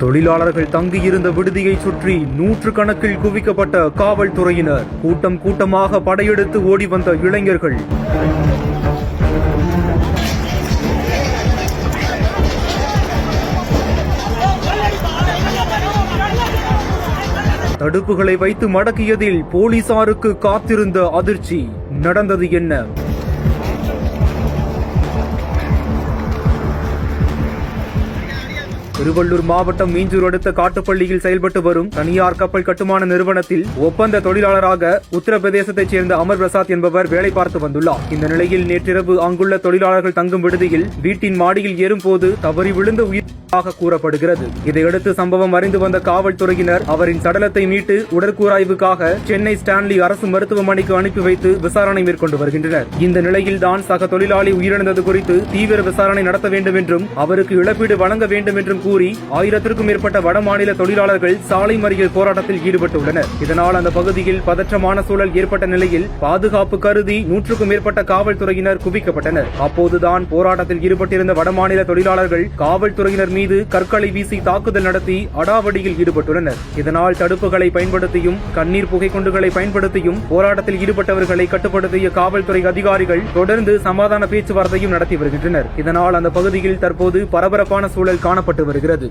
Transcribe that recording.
தொழிலாளர்கள் தங்கியிருந்த விடுதியை சுற்றி நூற்று கணக்கில் குவிக்கப்பட்ட காவல்துறையினர் கூட்டம் கூட்டமாக படையெடுத்து ஓடி வந்த இளைஞர்கள். தடுப்புகளை வைத்து மடக்கியதில் போலீசாருக்கு காத்திருந்த அதிர்ச்சி. நடந்தது என்ன? திருவள்ளூர் மாவட்டம் மீஞ்சூர் அடுத்த காட்டுப்பள்ளியில் செயல்பட்டு வரும் தனியார் கப்பல் கட்டுமான நிறுவனத்தில் ஒப்பந்த தொழிலாளராக உத்தரப்பிரதேசத்தைச் சேர்ந்த அமர் பிரசாத் என்பவர் வேலை பார்த்து வந்துள்ளார். இந்த நிலையில் நேற்றிரவு அங்குள்ள தொழிலாளர்கள் தங்கும் விடுதியில் வீட்டின் மாடியில் ஏறும்போது தவறி விழுந்த உயிர் கூறப்படுகிறது. இதையடுத்து சம்பவம் அறிந்து வந்த காவல்துறையினர் அவரின் சடலத்தை மீட்டு உடற்கூராய்வுக்காக சென்னை ஸ்டான்லி அரசு மருத்துவமனைக்கு அனுப்பி வைத்து விசாரணை மேற்கொண்டு வருகின்றனர். இந்த நிலையில்தான் சக தொழிலாளி உயிரிழந்தது குறித்து தீவிர விசாரணை நடத்த வேண்டும் என்றும் அவருக்கு இழப்பீடு வழங்க வேண்டும் என்றும் கூறி ஆயிரத்திற்கும் மேற்பட்ட வடமாநில தொழிலாளர்கள் சாலை மறியல் போராட்டத்தில் ஈடுபட்டுள்ளனர். இதனால் அந்த பகுதியில் பதற்றமான சூழல் ஏற்பட்ட நிலையில் பாதுகாப்பு கருதி நூற்றுக்கும் மேற்பட்ட காவல்துறையினர் குவிக்கப்பட்டனர். அப்போதுதான் போராட்டத்தில் ஈடுபட்டிருந்த வடமாநில தொழிலாளர்கள் காவல்துறையினர் மீது கற்களை வீசி தாக்குதல் நடத்தி அடாவடியில் ஈடுபட்டுள்ளனர். இதனால் தடுப்புகளை பயன்படுத்தியும் கண்ணீர் புகை குண்டுகளை பயன்படுத்தியும் போராட்டத்தில் ஈடுபட்டவர்களை கட்டுப்படுத்திய காவல்துறை அதிகாரிகள் தொடர்ந்து சமாதான பேச்சுவார்த்தையும் நடத்தி வருகின்றனர். இதனால் அந்த பகுதியில் தற்போது பரபரப்பான சூழல் காணப்பட்டு வருகிறது.